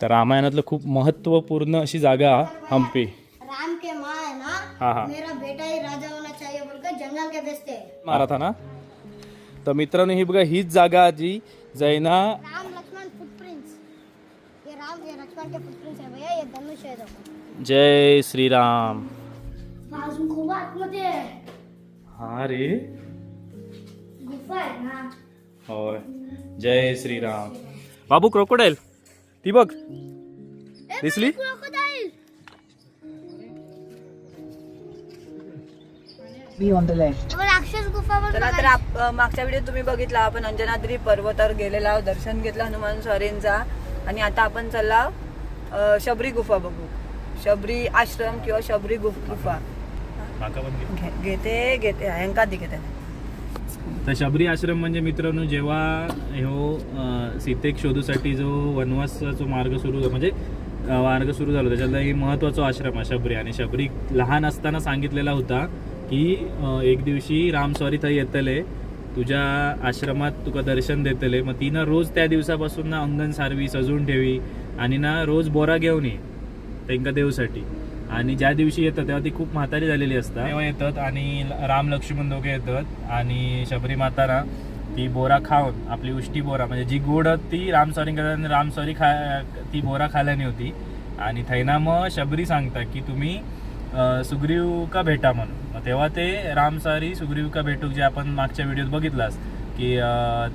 तर रामायणातलं खूप महत्त्वपूर्ण अशी जागा हम्पी. राम के माँ है ना? हाँ हाँ. मेरा बेटा ही राजा होना चाहिए बोलकर जंगल के बेचते हैं। मारा था ना तर मित्रांनो ही बघा हीच जागा जी जैना राम लक्ष्मण फुटप्रिंट्स ये राम ये लक्ष्मण के फुटप्रिंट्स है भैया ये धनुष है देखो। जय श्रीराम. अजून खूप आतमध्ये आहे हा। रे. गुफा आहे ना? होय. जय श्रीराम. बाबू क्रोकोडाईल ती बघ. दिसली? चला तर आप- मागच्या व्हिडिओ तुम्ही बघितला. आपण अंजनाद्री पर्वतावर गेलेला आहोत, दर्शन घेतलं हनुमान स्वारींचा आणि आता आपण चला अ, शबरी गुफा बघू. शबरी आश्रम किंवा शबरी गुफ गुफा. घे- घेते घेते. हँका ती घेते तर शबरी आश्रम म्हणजे मित्रांनो जेव्हा हो सीतेक शोधूसाठी जो वनवासाचा जो मार्ग सुरू म्हणजे मार्ग सुरू झाला त्याच्यातला एक महत्त्वाचा आश्रम आहे शबरी. आणि शबरी लहान असताना सांगितलेला होता की एक दिवशी रामस्वारी थंय येतले तुझ्या आश्रमात तुका दर्शन देतले मग ती ना रोज त्या दिवसापासून ना अंगण सारवी सजवून ठेवी आणि ना रोज बोरा घेऊन ये त्यांका देवसाठी. आणि ज्या दिवशी येतात तेव्हा ती खूप म्हातारी झालेली असतात. तेव्हा येतात आणि राम लक्ष्मण दोघे येतात आणि शबरी माताना ती बोरा खाऊन आपली उष्टी बोरा म्हणजे जी गोड ती रामस्वारी करतात आणि रामस्वारी खा ती बोरा खाल्याने होती. आणि थैना मग शबरी सांगतात की तुम्ही सुग्रीव का भेटा म्हणून. मग तेव्हा ते रामसारी सुग्रीव का भेटूक जे आपण मागच्या व्हिडिओत बघितलास की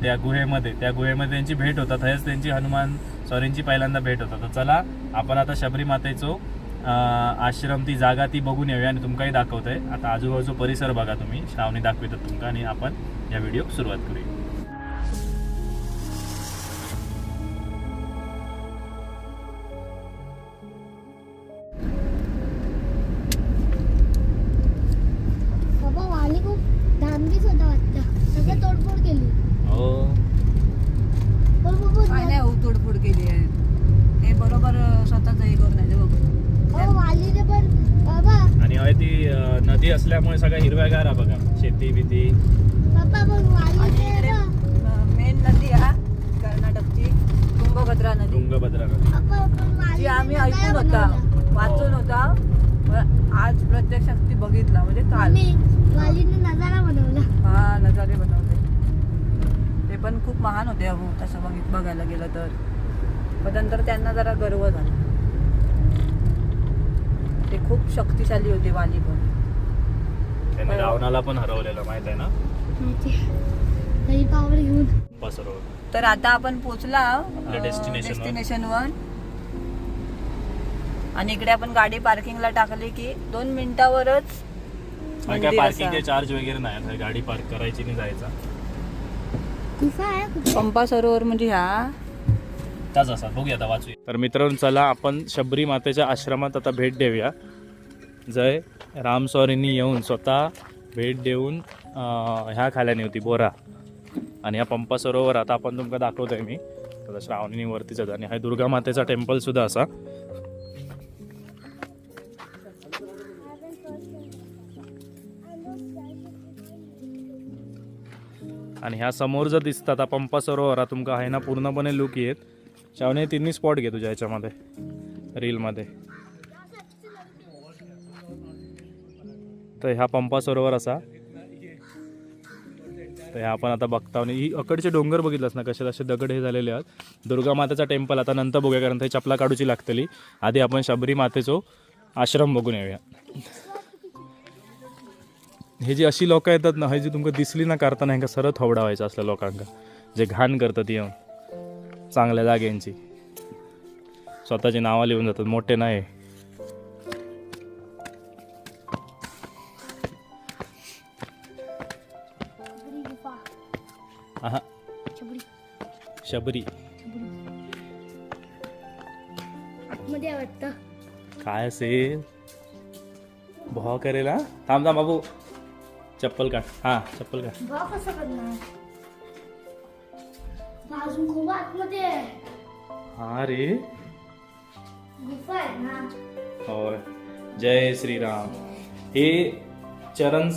त्या गुहेमध्ये त्या गुहेमध्ये त्यांची भेट होता हेच त्यांची हनुमान सॉरींची पहिल्यांदा भेट होता. तर चला आपण आता शबरी मातेचो आश्रम ती जागा ती बघून येऊया आणि तुमकाही दाखवतंय. आता आजूबाजूचा परिसर बघा तुम्ही. श्रावणी दाखवितात तुमका आणि आपण या व्हिडिओ सुरुवात करूया. ती नदी असल्यामुळे सगळ्या हिरव्यागार आहे बघा शेती बिती. मेन नदी हा कर्नाटकची तुंगभद्रा नदी. तुंगभद्रा नदी. जी आम्ही ऐकून होता. वाचून होता पण आज प्रत्यक्षात ती बघितला म्हणजे काल. नजारा बनवला. हा नजारे बनवले. ते पण खूप महान होते अहो तसं बघित बघायला गेलं तर. पण नंतर त्यांना जरा गर्व झाला. ते खूप शक्तिशाली होते वाली पण. त्याने रावणाला पण हरवलेलं माहीत आहे ना? पावर घेऊन. तर आता आपण पोचला आपल्या destination वर. डेस्टिनेशन वर. आणि इकडे आपण गाडी पार्किंगला टाकली की दोन मिनिटावरच आणि काय मंदिर पार्किंगचे असं. चार्ज वगैरे नाही गाडी पार्क करायची नाही जायचा. गुफा आहे? कुठे पंपा सरोवर म्हणजे ह्या त्याच असा बघूया आता वाचूया. तर मित्रांनो चला आपण शबरी मातेच्या आश्रमात आता भेट देऊया. जय रामस्वारींनी येऊन स्वतः भेट देऊन ह्या खाल्याने होती बोरा. आणि ह्या पंपा सरोवर आता आपण तुमका दाखवतोय मी. आता श्रावणी वरतीच आणि हा दुर्गा मातेचा टेम्पल सुद्धा असा. आणि ह्या समोर जर दिसतात पंपा सरोवर तुमका आहे ना पूर्णपणे लुक येत. शावने तिन्ही स्पॉट घे तुझ्या याच्यामध्ये रीलमध्ये तर ह्या पंपा सरोवर असा. तर ह्या आपण आता बघता आणि ही अकडचे डोंगर बघितलंस ना कसे असे दगड हे झालेले आहेत. दुर्गा मातेचा टेम्पल आता नंतर बघूया कारण ते चपला काढूची लागतली. आधी आपण शबरी मातेचो आश्रम बघून येऊया. हे जी अशी लोकं येतात ना हे जी तुमका दिसली ना करताना ह्यांका सरळ व्हायचं असल्या लोकांका. जे घाण करतात येऊन. चांगल्या जाग्यांची. स्वतःची नावं लिहून जातात. मोठे नाही. शबरी. काय असेल? भाव करेल हा? थांब थांब बाबू. चप्पल काढ. हा चप्पल काढ. भाव कसं करणार? अजून खूप आतमध्ये हा रे गुफा आहे ना होय जय श्रीराम. हे चरण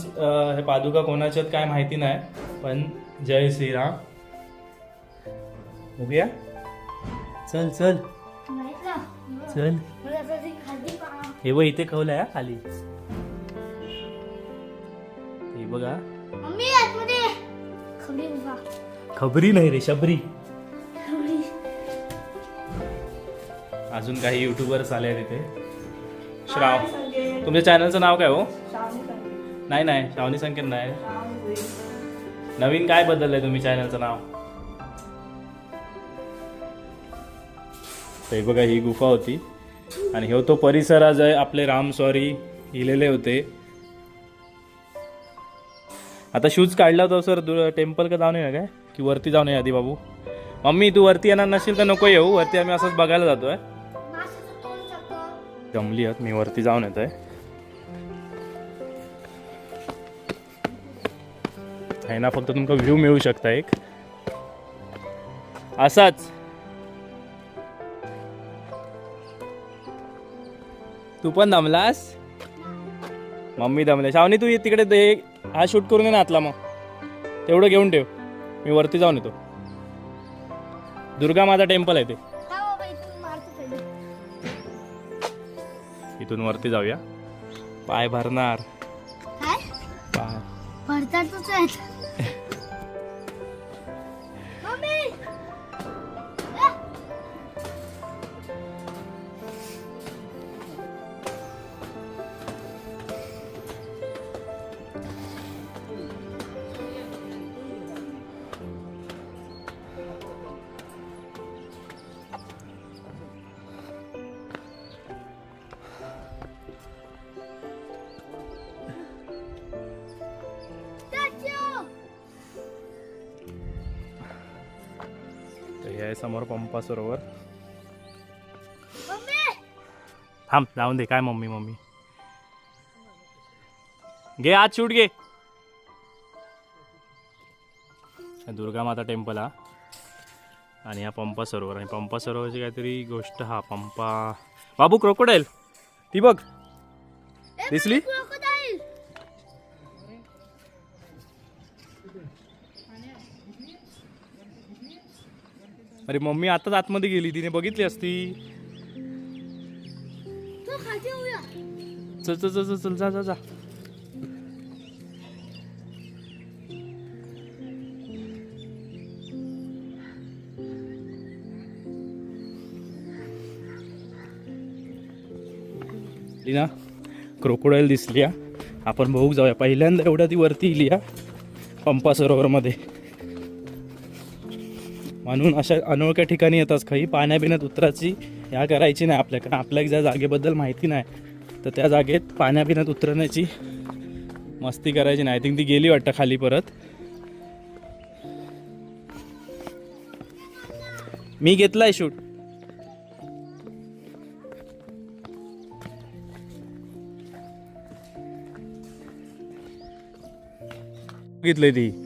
हे पादुका कोणाच्या आहेत काय माहिती नाही पण जय श्रीराम. बघूया. चल चल. चल. हे बघ इथे खवलंय हा खाली. हे बघा. मम्मी आतमध्ये. खबरी उभा. खबरी नाही रे शबरी. अजून काही युट्यूबर्स आले आहेत इथे. श्राव. तुमच्या चॅनलचं नाव काय हो? नाही नाही श्रावणी संकेत नाही. नवीन काय बदललंय तुम्ही चॅनलचं नाव? ते बघा ही गुफा होती. आणि हे तो परिसर आज आहे आपले राम सॉरी लिहिलेले होते. आता शूज काढला होता सर. टेम्पल का जाऊन ये काय? की वरती जाऊन ये आधी बाबू. मम्मी तू वरती येणार नसेल तर नको येऊ. वरती आम्ही असंच बघायला जातोय. आहे जमली आहेत. मी वरती जाऊन येत आहे ना फक्त तुमका व्ह्यू मिळू शकता एक. असाच. तू पण दमलास? मम्मी दमले. शावनी तू ये तिकडे. हा शूट करून ये ना आतला मग. तेवढं घेऊन ठेव. मी वरती जाऊन येतो. दुर्गा माता टेम्पल आहे ते. का बाबा इथून वरती जाऊया. पाय भरणार. पाय. भरतातच आहेत. तर हे आहे समोर पंपा सरोवर. थांब जाऊन दे. काय मम्मी मम्मी? घे आज शूट घे. दुर्गा माता टेम्पल हा. आणि हा पंपा सरोवर. आणि पंपा सरोवरची काहीतरी गोष्ट हा पंपा बाबू क्रोकोडाईल ती बघ. दिसली? अरे मम्मी आताच आतमध्ये गेली. तिने बघितली असती. चल चल चल चल चल जा जा जा. लीना क्रोकोडाईल दिसली. आपण बघू जाऊया. पहिल्यांदा एवढ्या ती वरती इली हा. पंपा सरोवरमध्ये म्हणून अशा अनोळख्या ठिकाणी येतात काही पाण्याबिण्यात उतराची ह्या करायची नाही आपल्या कारण आपल्या ज्या जागेबद्दल माहिती नाही तर त्या जागेत पाण्याबिण्यात उतरण्याची मस्ती करायची नाही. आय थिंक ती गेली वाटतं खाली परत. मी घेतलाय शूट. बघितलंय ती.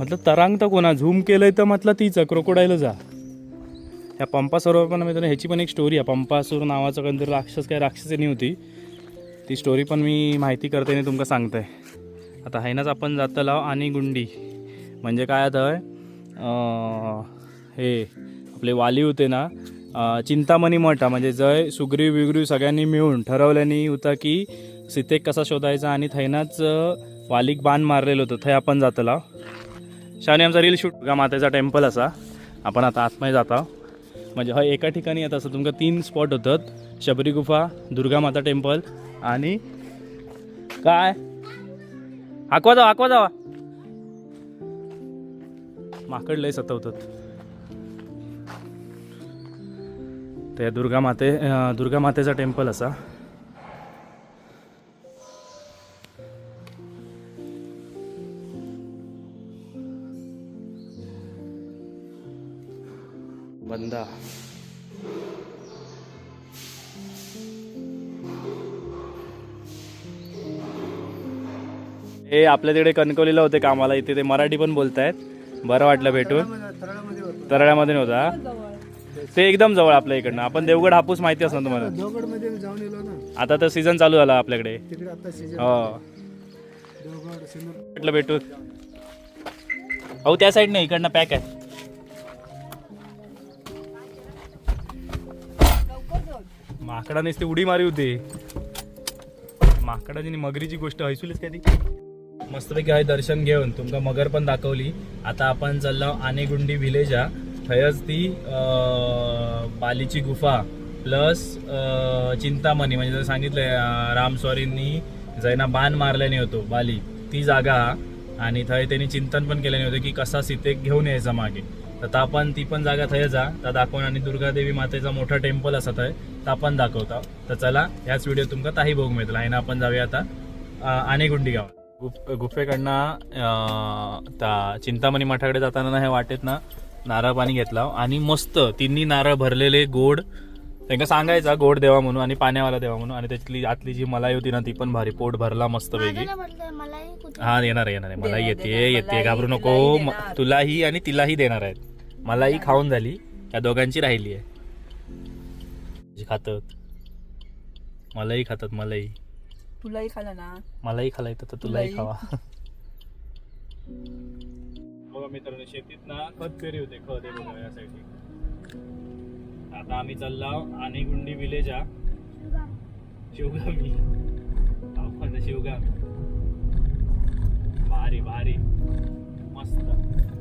म्हटलं तरांग तर कोणा झूम केलंय तर म्हटलं तीच क्रोकोडाईल जा. ह्या पंपासरोवर पण मित्रांनो ह्याची पण एक स्टोरी आहे. पंपासूर नावाचं कोणतरी राक्षस काय राक्षसिनी होती. ती स्टोरी पण मी माहिती करते आणि तुमका सांगतंय आता हैनाच आपण जातलो आणि गुंडी. म्हणजे काय आता हे आपले वाली होते ना चिंतामणी मठा म्हणजे जय सुग्रीव विग्रीव सगळ्यांनी मिळून ठरवल्यानी होता की सीतेक कसा शोधायचा आणि थैनाच वालीक बाण मारलेलं होतं. थंय आपण जातला शाने आमचा रील शूट का मातेचा टेम्पल असा. आपण आता आतमध्ये जाता म्हणजे हा एका ठिकाणी येत असं तुमका तीन स्पॉट होतात. शबरी गुफा दुर्गा माता टेम्पल आणि काय? आकवा जावा आकवा जावा. माकड लय सतवतात. ते दुर्गा माते दुर्गा मातेचा टेम्पल असा. बंदा. हे आपल्या तिकडे कणकवलीला होते कामाला इथे ते मराठी पण बोलतायत. बरं वाटलं भेटून. तरळ्यामध्ये नव्हता ते एकदम जवळ आपल्या इकडनं. आपण देवगड हापूस माहिती असणार तुम्हाला. आता तर सीझन चालू झाला आपल्याकडे. हो. वाटलं भेटून. अहो त्या साईड नाही इकडनं पॅक आहे. माकडानेच ती उडी मारी होती. माकडाची आणि मगरीची गोष्ट हैसुलीच काय ती? मस्तपैकी हाय दर्शन घेऊन. तुमका मगर पण दाखवली. आता आपण चाललो आनेगुंडी विलेज हा थंयच ती बालीची गुफा प्लस चिंतामणी. म्हणजे जर सांगितलंय रामस्वारींनी जैना बाण मारल्याने होतो बाली. ती जागा. आणि थंय त्यांनी चिंतन पण केल्याने होतं की कसा सीतेक घेऊन यायचा मागे. तर ता आपण ती पण जागा थंय जा. त्या दाखवून आणि दुर्गादेवी मातेचा मोठा टेम्पल असा थंय ता पण दाखवता. तर चला ह्याच व्हिडिओ तुमका ताही बघू मिळेल आणि आपण जाऊया आता आनेगुंडी गावात गुफ गुफेकडनं चिंतामणी मठाकडे जाताना ना हे वाटेत ना नारळ पाणी घेतला. आणि मस्त तिन्ही नारळ भरलेले गोड. त्यांना सांगायचा गोड देवा म्हणून आणि पाण्यावाला देवा म्हणून. आणि त्यातली आतली जी मलाई होती ना ती पण भारी पोट भरला मस्त कुठे हा येणार आहे येणार आहे. मलाई येते. येते. घाबरू नको. तुलाही आणि तिलाही देणार आहेत. मलाही खाऊन झाली. या दोघांची राहिली आहे. जी खातात. मलाही खातात मलाही. तुलाही खाला ना. मलाही खाला येतं तर तुलाही. खावा. बघा मित्रांनो शेतीत ना खत पेरी होते खत हे बघा यासाठी. आता आम्ही चाललो आनेगुंडी विलेज हा शिवगामी. आपण शिवगामी. भारी भारी. मस्त.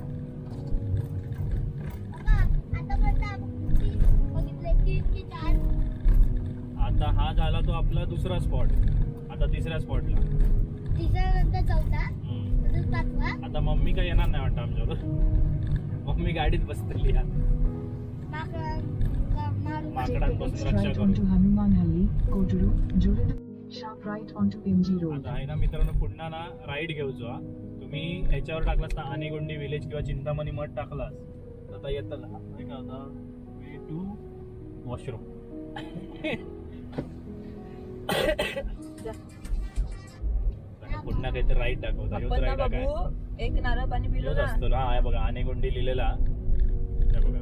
आता हा झाला तो आपला दुसरा स्पॉट आता तिसऱ्या स्पॉटला तिसरा नंतर चौथा. नंतर पाचवा. आता मम्मी काय येणार नाही वाटतं आमच्यावर? मम्मी गाडीत बसलेली माकडांपासून रक्षा right करू. आता आहे ना मित्रांनो पुन्हा ना राईड घेऊचो तुम्ही ह्याच्यावर टाकलास ना आनेगुंडी विलेज किंवा चिंतामणी मठ टाकलास. आता येतं काय का होता वे टू वॉशरूम पुन्हा काहीतरी राईड दाखवता. ह्योच काय बाबू एक नारळ पाणी पिलो ह्योच ना. असतो ना. हा बघा आनेगुंडी लिहिलेला. हे बघा.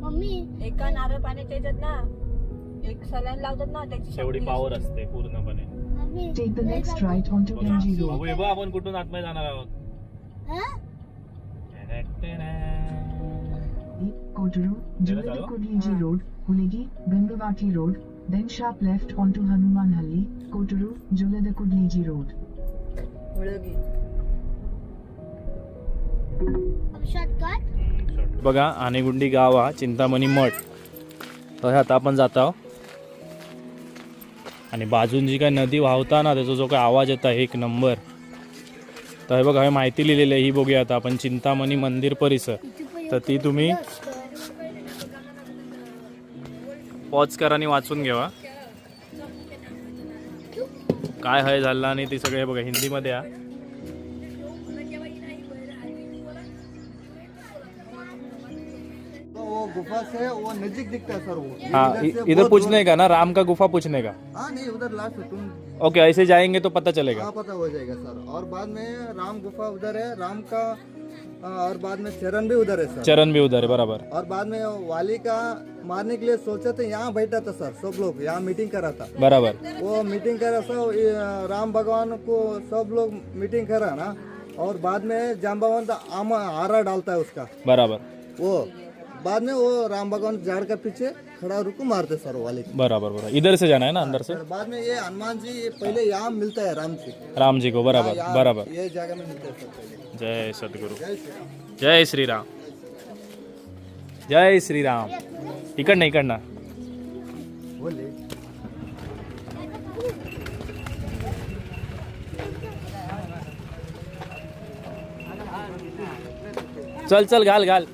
मम्मी. एका नारळ पाण्याच्या याच्यात ना एक सलाईन लावतात ना त्याची तेवढी शक्ती पावर असते. पूर्णपणे. Mummy. Take the next right onto बघा. MG Road. बाबू हे बघ आपण कुठून आतमध्ये जाणार आहोत. हा? Chalo. Kudliji Road, Huligi, Gangavati Road, then sharp left onto Hanumanhalli, Koduru, Julid Kudliji Road. मुळगी. शॉर्टकट बघा आनेगुंडी गाव हा चिंतामणी मठ तर हे आता आपण जात आहोत आणि बाजून जी काय नदी वाहता ना त्याचा जो काय आवाज येता एक नंबर तर हे बघा हे माहिती लिहिलेली आहे ही बघूया आता आपण चिंतामणी मंदिर परिसर तर ती तुम्ही पॉज करा आणि वाचून घ्यावा. काय हय झालं आणि ती सगळे बघा हिंदीमध्ये तो गुफा से वो नज़दीक दिखता है सर वो। हाँ इधर पूछने का ना राम का गुफा पूछने का। दूर- हाँ नहीं उधर लास्ट तुम ओके ऐसे जाएँगे तो पता चलेगा। हाँ पता हो जाएगा सर। और बाद में राम गुफा उधर है राम का आ, और बाद में चरण भी उधर है सर। चरण भी उधर है बराबर। और बाद में वाली का मारने के लिए सोचे थे यहाँ बैठा था सर सब लोग यहाँ मीटिंग करा था। बराबर। वो मीटिंग करा ये, राम भगवान को सब लोग मीटिंग करा ना और बाद में जाम्बावंत आम आरा डालता है उसका। बराबर। वो बाद में वो राम भगवान झाड़ के पीछे खड़ा रुको मारते सर वाले बराबर बराबर। इधर से जाना है ना अंदर से? बाद में ये हनुमान जी पहले यहाँ मिलता है राम जी। राम जी को बराबर बराबर। ये जगह में मिलता है सर पहले। जय सद्गुरु। जय श्रीराम। जय श्रीराम। इकडनं इकडनं। चल चल घाल घाल।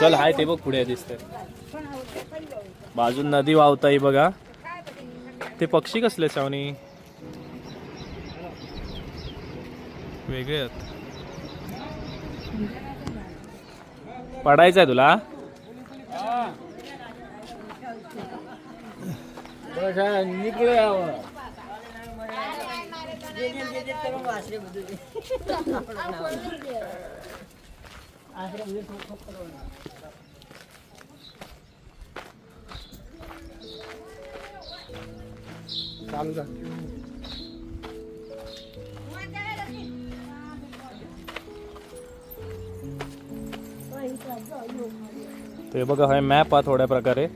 चल हाय ते बघ पुढे दिसतंय. बाजून नदी वाहताय बघा. ते पक्षी कसले सावनी? वेगळे आहेत. पडायचं आहे तुला? चालू तर हे बघा हा मॅप हा थोड्या प्रकारे.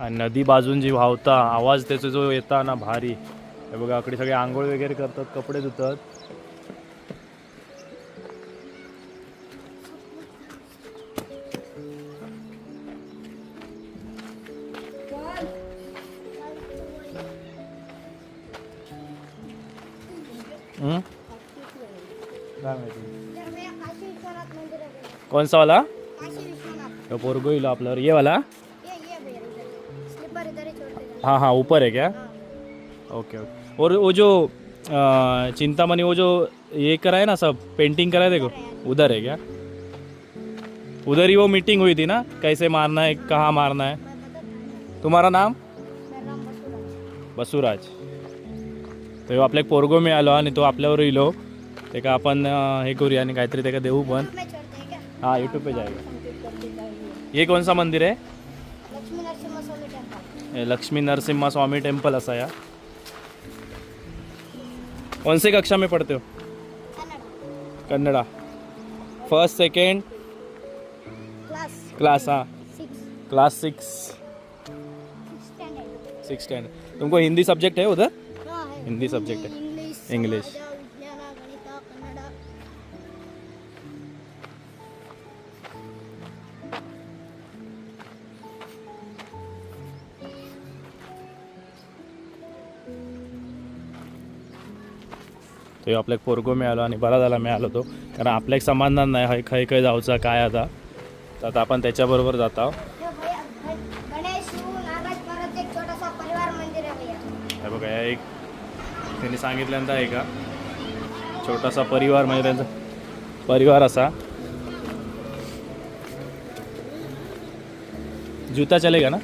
आणि नदी बाजून जी वाहता आवाज त्याचा जो येता ना भारी. हे बघा इकडे सगळे आंघोळ वगैरे करतात कपडे धुतात. कौन सा वाला? काशी तो पोरगो आपल्यावर ये वाला? ये ये भैया इधर स्लीपर इधर ही हाँ हाँ ऊपर है क्या? हाँ। Okay okay. और वो जो चिंतामणि वो जो ये करा है ना सब पेंटिंग करा है देखो उधर है क्या? उधर ही वो मीटिंग हुई थी ना कैसे मारना है कहाँ मारना है? तुम्हारा नाम? मेरा नाम बसुराज। बसुराज। तो ह्यो आपल्याक पोरगो मिळालो आणि तो आपल्यावर इलो. तेका आपण अ, हे करूया आणि काहीतरी त्याला देऊ पण. हैं हाँ यूट्यूब पे जाएगा ये कौन सा मंदिर है लक्ष्मी नरसिम्हा स्वामी टेम्पल असा या. कौन से कक्षा में पढ़ते हो? Kannada. First second class class हाँ. क्लास सिक्स सिक्स स्टैंडर्ड तुमको हिंदी सब्जेक्ट है उधर? हाँ है हिंदी सब्जेक्ट है इंग्लिश इंग्लिश. तो आपल्याक पोरगो मिळालो आणि बरा झाला मिळालो तो. कारण आपल्याक समाधान नाही हय खंय खंय जावचा काय आता. तर आता आपण त्याच्याबरोबर जात आहोत ये भैया गण- गणेश नागाज परत एक छोटा सा परिवार मंदिर है भैया हे बघा या एक त्यांनी सांगितल्यानंतर आहे का? छोटासा परिवार म्हणजे त्यांचा परिवार असा. जूता चलेगा ना?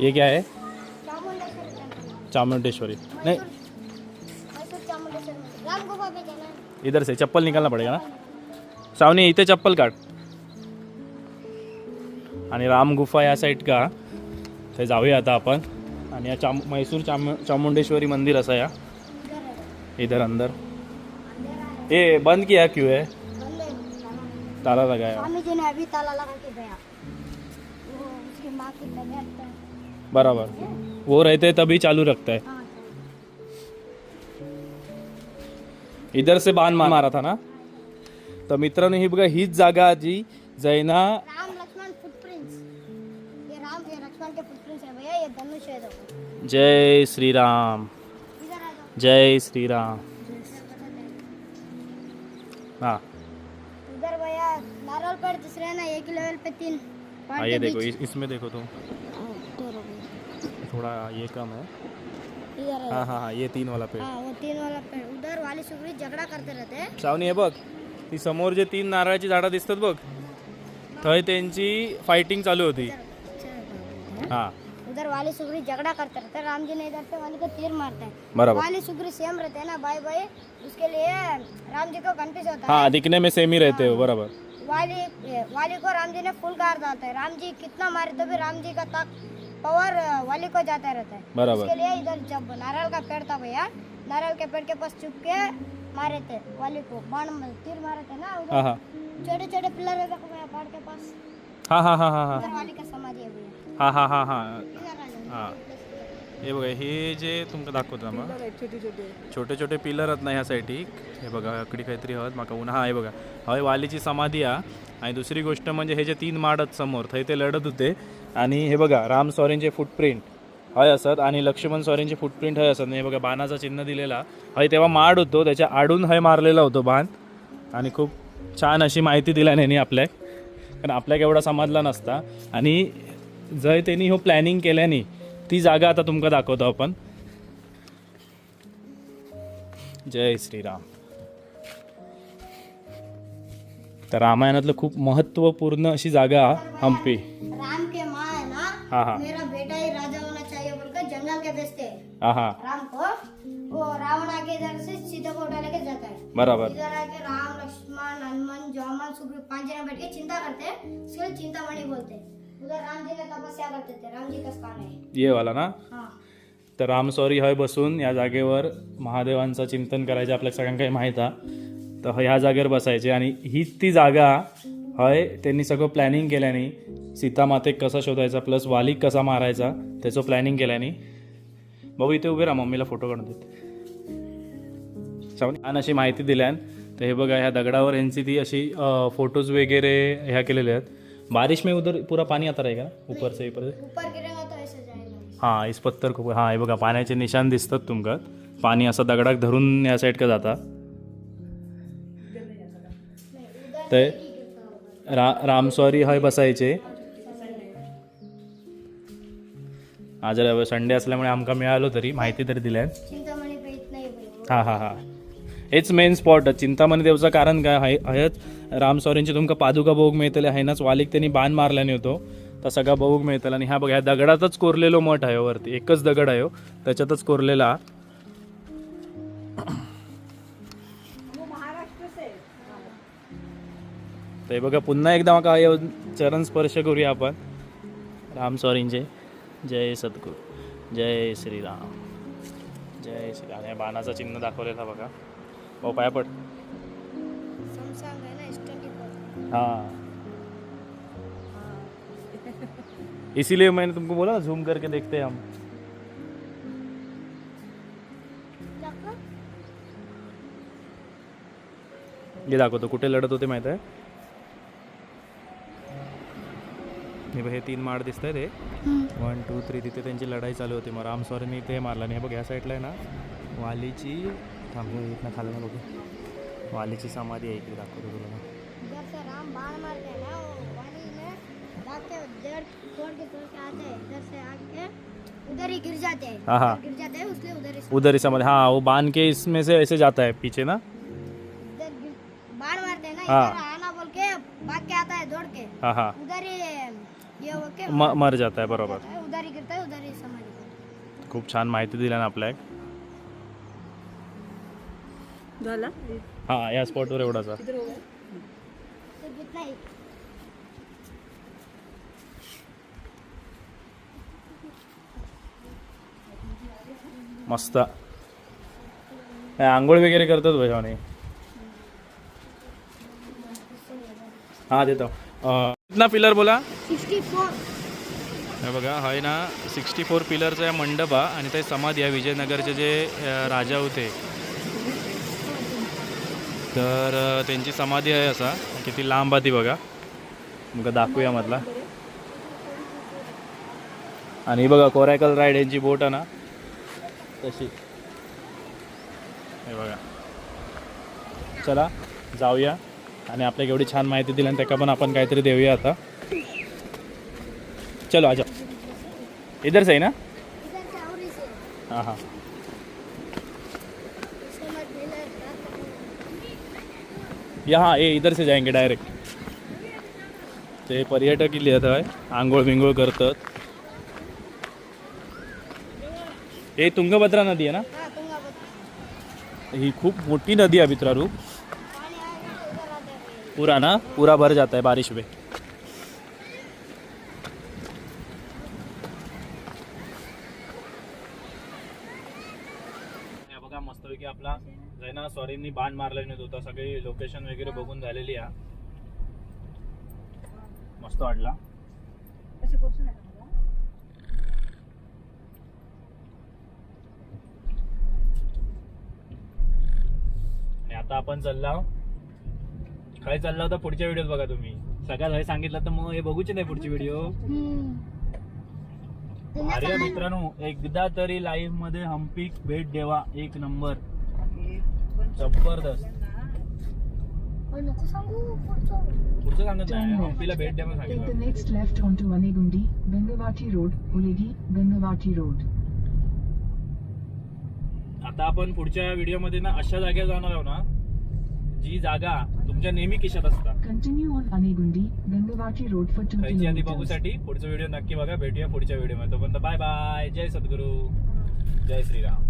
ये क्या है? चामुंडेश्वरी. नहीं. इधर से चप्पल निकालना पडेगा ना? सावनी इथे चप्पल काढ आणि राम गुफा या साईड का ते जाऊया आता आपण. आणि या चाम मैसूर चाम चामुंडेश्वरी मंदिर असा या. इधर अंदर. ये बंद किया क्यों है? ताला। लगाया. स्वामी जी ने अभी ताला लगा के गया। बराबर. वो रहते तभी चालू रखता है. हाँ इधर से बाण मारा था ना? तर मित्रांनो ही बघा हीच जागा जी जैना जय श्री राम जय श्री राम हाँ. इधर भैया नारोल पेड़ दूसरे ना एक लेवल पे तीन. हाँ ये देखो। इस, इसमें देखो तुम. गया। थोड़ा ये कम है. है. हाँ हाँ ये तीन वाला पेड़ हाँ वो तीन वाला पेड़ उधर वाली सुगरी झगड़ा करते रहते हैं. सावनी हे बघ ती समोर जे तीन नारळाची झाडं दिसतात बघ थंय त्यांची फायटिंग चालू होती. हा. उधर वाली सुगरी झगड़ा करते रहते राम जी ने इधर से वाली को तीर मारते हैं। वाली सुगरी सेम रहते हैं ना भाई भाई उसके लिए राम जी को कंफ्यूज होता है। हाँ दिखने में सेम ही रहते हो बराबर। वाली वाली को राम जी ने फुल कार डालता है। राम जी कितना मारे तो भी राम जी का ताक पावर वाली को जाता रहता है। बराबर। उसके लिए इधर जब नारियल का पेड़ था भैया नारियल के पेड़ के पास चुप के मारे थे वाली को बाण में तीर मारे थे ना हाँ उधर। हाँ छोटे छोटे पिलर है के पास। हाँ हाँ हाँ हाँ हाँ। वाली का समाधि है भैया। हाँ हाँ हाँ हाँ. हाँ. हे बघा हे जे तुमका दाखवतो मग. छोटे छोटे. छोटे छोटे पिलर आहेत ना ह्या साईडीक हे बघा अकडी काहीतरी हत म्हाका उन्हा हा हे बघा. हय वालीची समाधी हा. आणि दुसरी गोष्ट म्हणजे हे जे तीन माड आहेत समोर थंय ते लढत होते. आणि हे बघा राम सॉरेंचे फुटप्रिंट हय असत आणि लक्ष्मण सॉरेंचे फुटप्रिंट हय असत. हे बघा बाणाचा चिन्ह दिलेला. हय तेव्हा माड होतो त्याच्या आडून हय मारलेला होतो बाण. आणि खूप छान अशी माहिती दिला त्यांनी आपल्याक कारण आपल्याक एवढा समजला नसता. आणि जय त्यांनी हो प्लॅनिंग केल्यानी ती जागा आता तुमका दाखवतो आपण. जय श्रीराम. तर रामायणातलं खूप महत्त्वपूर्ण अशी जागा हम्पी. राम के माँ है ना? हाँ हाँ. मेरा बेटा ही राजा होना चाहिए बोलकर जंगल के बेचते हैं हा. हा राम को? वो रावण आके इधर से सीता को उठा लेके जाता है. बराबर. इधर आके राम लक्ष्मण हनुमान जाम हनुमान सुग्रीव पांच जने बैठ के चिंता करते हैं चिंतामणि बोलते हैं। उधर राम जी ने तपस्या करते थे राम जी का स्थान है ये वाला ना? हाँ. तर राम सॉरी हय बसून या जागेवर महादेवांचं चिंतन करायचं आपल्या सगळ्यांना काही माहीत आहे तर ह्या जागेवर बसायचे आणि हीच ती जागा हय त्यांनी सगळं प्लॅनिंग केल्याने सीतामातेक कसा शोधायचा प्लस वालिक कसा मारायचा त्याचं प्लॅनिंग केल्याने भाऊ इथे उभे राहा मम्मीला फोटो काढून देत. छान अशी माहिती दिल्यान तर हे बघा ह्या दगडावर यांची ती अशी फोटोज वगैरे ह्या केलेल्या आहेत. बारिश में उधर पूरा पाणी आता रहेगा ना? ऊपर से ऊपर से? ऊपर गिरेगा तो ऐसे जाएगा। हां इस पत्थर खूप हां हे बघा पाण्याचे निशाण दिसतात तुमका. पाणी असं दगडाक धरून या साईड का जाता. ते रा रामस्वारी हय बसायचे. आज संडे असल्यामुळे आमका मिळालो तरी माहिती तरी भाई हां हां हां. हेच मेन स्पॉट चिंतामणी देवचं कारण काय हाय हयच रामस्वारींची तुमका पादुका बघूक मिळतले हायनाच वालीक त्यांनी बाण मारल्याने होतो. तर सगळा बघूक मिळतला. आणि ह्या बघा ह्या दगडातच कोरलेलो मठ आहे हो वरती. एकच दगड आहे हो. त्याच्यातच कोरलेला. ते बघा पुन्हा एकदा मका चरण स्पर्श करूया आपण. रामस्वारींचे जय सद्गुरू. जय श्रीराम. जय श्रीराम. या बाणाचा चिन्ह दाखवलेला बघा. भाऊ पाया पड. है फोर हाँ. इसीलिए मैंने तुमको बोला ना झूम करके देखते हैं हम. हे दाखवतो कुठे लढत होते माहीत आहे? हे हे तीन माड दिसत आहेत हे वन टू थ्री तिथे त्यांची लढाई चालू होती. मग राम स्वारीने ते मारला. आणि हे बघ या साईडला आहे ना वालीची थांबू इथनं खाल्लं ना बघू वालीची समाधी आहे इकडे दाखवतो तुला ना. इधर से राम बाण मारते हैं ना वो वाली में भाग के डेढ़ तोड़ के तोड़ के आते हैं इधर से आके उधर ही गिर जाते हैं हाँ, हाँ। गिर जाते हैं उसके उधर ही उधर ही समाधि हाँ वो बांध के इसमें से ऐसे जाता है पीछे ना इधर गिर- बाण मारते हैं ना हाँ। इधर आना बोल के भाग के आता है दौड़ के हाँ हाँ उधर ही ये होके म मर जाता है बरोबर उधर ही गिरता है उधर ही समाधि करता है। खूप छान माहिती दिल्या ना आपल्या झाला? हां या स्पॉटवर एवढाचा मस्त. आंघोळ वगैरे करतात भाई हां देतो. अं, कितना पिलर बोला? Sixty four. हे बघा आहे ना सिक्स्टी फोर पिलरचा आहे मंडप हा आणि ते समाधी आहे विजयनगरचे जे राजा होते. तर त्यांची समाधी आहे असा. किती लांब आहे ती बघा. मग दाखवूया मधला. आणि बघा कोरायकल राईड यांची बोट आहे ना. तशी. हे बघा. चला जाऊया. आणि आपल्याला एवढी छान माहिती दिली आणि त्याका पण आपण काहीतरी देऊया आता. चलो आ जाओ इधर से ही ना हाँ हाँ. यहाँ ये इधर से जाएंगे डायरेक्ट ते पर्यटक इले येत आहे आंघोळ बिंघोळ करतात. हे तुंगभद्रा नदी आहे ना? हाँ खूप मोठी नदी आहे मित्रारू पूरा ना पूरा भर जाता है बारिश में या बघा मस्तपैकी आपला सॉरींनी बाण मारला नाही होता सगळी लोकेशन वगैरे बघून झालेली आहे. मस्त वाटला. आणि आता आपण चालला काय चालला होता पुढच्या व्हिडिओत बघा तुम्ही. सगळ्यात हे सांगितलं तर मग हे बघूच नाही पुढची व्हिडिओ अरे मित्रांनो एकदा तरी लाईव्हमध्ये हम्पी भेट द्यावा एक नंबर जबरदस्त. और नको सांगू पुढचं. पुढचं सांगत नाही. हम्पीला भेट द्या म्हणून Take the सांगितलं. next left onto Anegundi, Gangavati Road, Ulegi, Gangavati Road. आता आपण पुढच्या व्हिडिओमध्ये ना अशा जागेवर जाणार आहोत ना जी जागा तुमच्या नेहमी किशात असतात. Continue on Anegundi, Gangavati Road for 2 खायची आधी kilometers. बघूसाठी पुढचा व्हिडिओ नक्की बघा. भेटूया पुढच्या व्हिडिओमध्ये. तोपर्यंत बाय बाय जय सद्गुरू. जय श्रीराम.